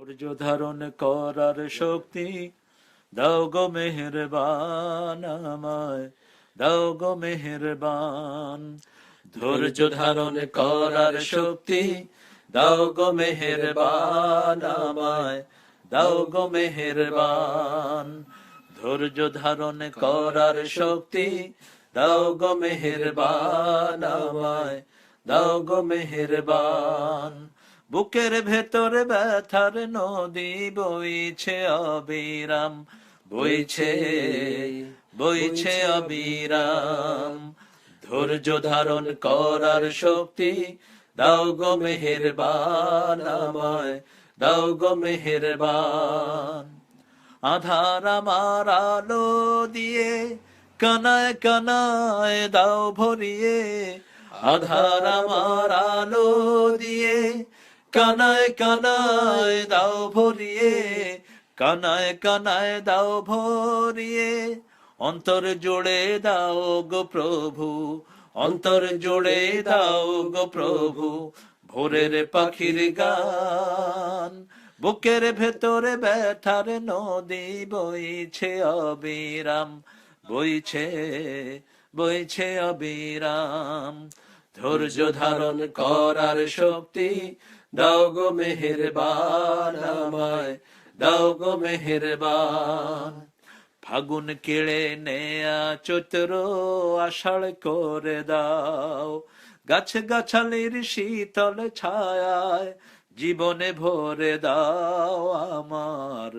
ধৈর্য ধারণ করার শক্তি। দাও গো মেহেরবান আমায়, দাও গো মেহেরবান। ধৈর্য ধারণ করার শক্তি, দাও গো মেহেরবান আমায়, দাও গো মেহেরবান। ধৈর্য ধারণ করার শক্তি, দাও গো মেহেরবান আমায়, দাও গো মেহেরবান। বুকের ভেতরে ব্যথার নদী বইছে অবিরাম বইছে বইছে অবিরাম। ধৈর্য ধারণ করার শক্তি দাও গো মেহেরবান আমায় দাও গো মেহেরবান। আধার আমার আলো দিয়ে কানায় কানায় দাও ভরিয়ে আধার আমার আলো কানায় কানায় দাও ভরিয়ে কানায় কানায় দাও ভরিয়ে। অন্তর জোড়ে দাও গো প্রভু অন্তর জোড়ে দাও গো প্রভু ভোরের পাখির গান। বুকের ভেতরে ব্যথার নদী বইছে অবিরাম বইছে বইছে অবিরাম। ধৈর্য ধারণ করার শক্তি দাও গো মেহেরবান আমায়, দাও গো মেহেরবান। ফাগুন কেড়ে নেয়া চৈত্র আষাঢ় করে দাও, গাছ গাছালির শীতল ছায়ায় জীবনে ভরে দাও আমার,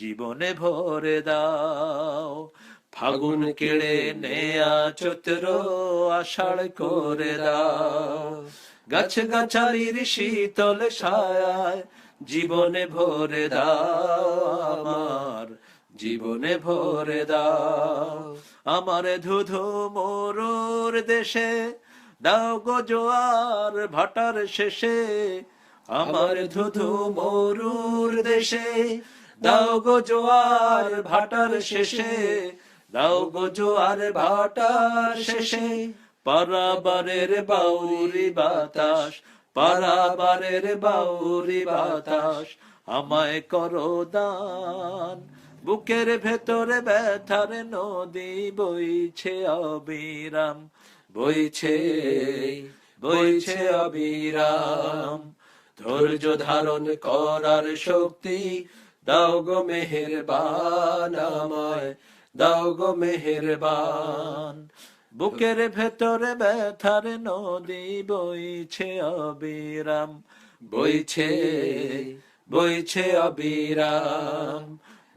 জীবনে ভরে দাও। ফাগুন কেড়ে নেয়া চৈত্র আষাঢ় করে দাও গাছ গাছালির শীতল ছায়ায় জীবনে ভরে দাও আমার, জীবনে ভরে দাও। আমার ধুধু মোরর দেশে দাও গো জোয়ার ভাটার শেষে। আমার ধুধু মরুর দেশে দাও গো জোয়ার ভাটার শেষে, দাও গো জোয়ার ভাটার শেষে। পারাবারের বাউরি বাতাস পারাবারের বাউরি বাতাস আমায় করো দান বুকের ভেতরে ব্যথার নদী বইছে অবিরাম বইছে বইছে অবিরাম ধৈর্য ধারণ করার শক্তি দাও গো মেহেরবান আমায় দাও গো মেহেরবান বুকের ভেতরে ব্যথার নদী বইছে অবিরাম, বইছে বইছে অবিরাম।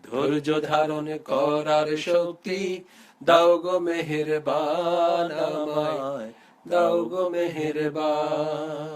ধৈর্য ধারণ করার শক্তি দাও গো মেহেরবান আমায়, দাও গো মেহেরবান।